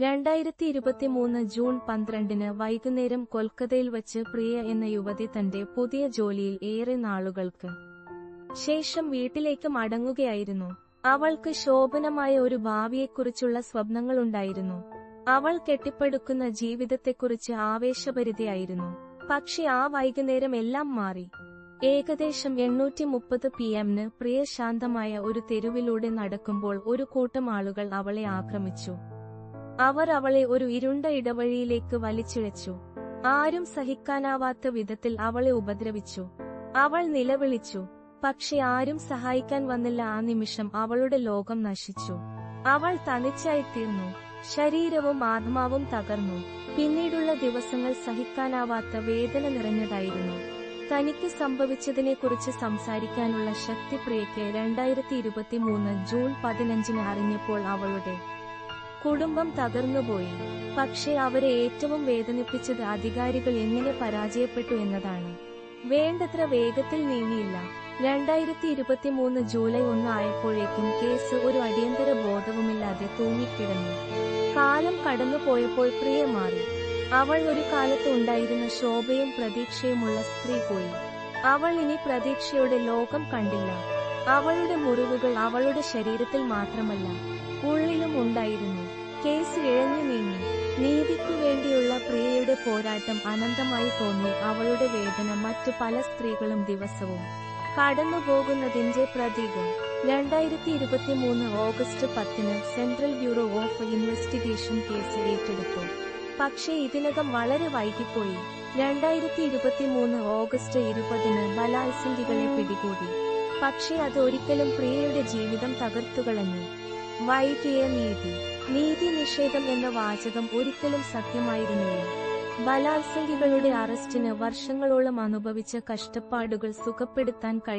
രണ്ടായിരത്തി ഇരുപത്തിമൂന്ന് ജൂൺ പന്ത്രണ്ടിന് വൈകുന്നേരം കൊൽക്കത്തയിൽ വച്ച് പ്രിയ എന്ന യുവതി തന്റെ പുതിയ ജോലിയിൽ ഏറെ നാളുകൾക്ക് ശേഷം വീട്ടിലേക്ക് മടങ്ങുകയായിരുന്നു. അവൾക്ക് ശോഭനമായ ഒരു ഭാവിയെക്കുറിച്ചുള്ള സ്വപ്നങ്ങളുണ്ടായിരുന്നു. അവൾ കെട്ടിപ്പടുക്കുന്ന ജീവിതത്തെക്കുറിച്ച് ആവേശഭരിതയായിരുന്നു. പക്ഷെ ആ വൈകുന്നേരം എല്ലാം മാറി. ഏകദേശം എണ്ണൂറ്റി മുപ്പത് പി എമ്മിന് പ്രിയ ശാന്തമായ ഒരു തെരുവിലൂടെ നടക്കുമ്പോൾ ഒരു കൂട്ടം ആളുകൾ അവളെ ആക്രമിച്ചു. അവർ അവളെ ഒരു ഇരുണ്ട ഇടവഴിയിലേക്ക് വലിച്ചിഴച്ചു. ആരും സഹിക്കാനാവാത്ത വിധത്തിൽ അവളെ ഉപദ്രവിച്ചു. അവൾ നിലവിളിച്ചു. പക്ഷെ ആരും സഹായിക്കാൻ വന്നില്ല ആ നിമിഷം അവളുടെ ലോകം നശിച്ചു. അവൾ തനിച്ചായിത്തീർന്നു ശരീരവും ആത്മാവും തകർന്നു. പിന്നീടുള്ള ദിവസങ്ങൾ സഹിക്കാനാവാത്ത വേദന നിറഞ്ഞതായിരുന്നു. തനിക്ക് സംഭവിച്ചതിനെക്കുറിച്ച് സംസാരിക്കാനുള്ള ശക്തി രണ്ടായിരത്തി ഇരുപത്തിമൂന്ന് ജൂൺ പതിനഞ്ചിന് അറിഞ്ഞപ്പോൾ അവളുടെ കുടുംബം തകർന്നുപോയി. പക്ഷേ അവരെ ഏറ്റവും വേദനിപ്പിച്ചത് അധികാരികൾ എങ്ങനെ പരാജയപ്പെട്ടു എന്നതാണ്. വേണ്ടത്ര വേഗത്തിൽ നീങ്ങിയില്ല. രണ്ടായിരത്തി ഇരുപത്തിമൂന്ന് ജൂലൈ ഒന്ന് ആയപ്പോഴേക്കും കേസ് ഒരു അടിയന്തര ബോധവുമില്ലാതെ തൂങ്ങിക്കിടന്നു. കാലം കടന്നുപോയപ്പോൾ പ്രിയ മാറി. അവൾ ഒരു കാലത്ത് ഉണ്ടായിരുന്ന ശോഭയും പ്രതീക്ഷയുമുള്ള സ്ത്രീ പോയി. അവൾ ഇനി പ്രതീക്ഷയുടെ ലോകം കണ്ടില്ല. അവളുടെ മുറിവുകൾ അവളുടെ ശരീരത്തിൽ മാത്രമല്ല ഉള്ളിലും ഉണ്ടായിരുന്നു. കേസ് ഇഴഞ്ഞു നീങ്ങി നീതിക്കു വേണ്ടിയുള്ള പ്രിയയുടെ പോരാട്ടം അനന്തമായി തോന്നി അവളുടെ വേദന മറ്റു പല സ്ത്രീകളും ദിവസവും കടന്നുപോകുന്നതിന്റെ പ്രതീകം. രണ്ടായിരത്തി ഇരുപത്തിമൂന്ന് ഓഗസ്റ്റ് പത്തിന് central bureau of investigation case ഏറ്റെടുത്തു. പക്ഷേ ഇതിനകം വളരെ വൈകിപ്പോയി. രണ്ടായിരത്തി ഇരുപത്തിമൂന്ന് ഓഗസ്റ്റ് ഇരുപതിന് ബലാത്സംഗികളെ പിടികൂടി. പക്ഷേ അത് ഒരിക്കലും പ്രിയയുടെ ജീവിതം തകർത്തുകളഞ്ഞു. വൈകിയ നീതി. നീതി നിഷേധം എന്ന വാചകം ഒരിക്കലും സത്യമായിരുന്നില്ല. ബലാത്സംഗികളുടെ അറസ്റ്റിന് വർഷങ്ങളോളം അനുഭവിച്ച കഷ്ടപ്പാടുകൾ സുഖപ്പെടുത്താൻ കഴിയും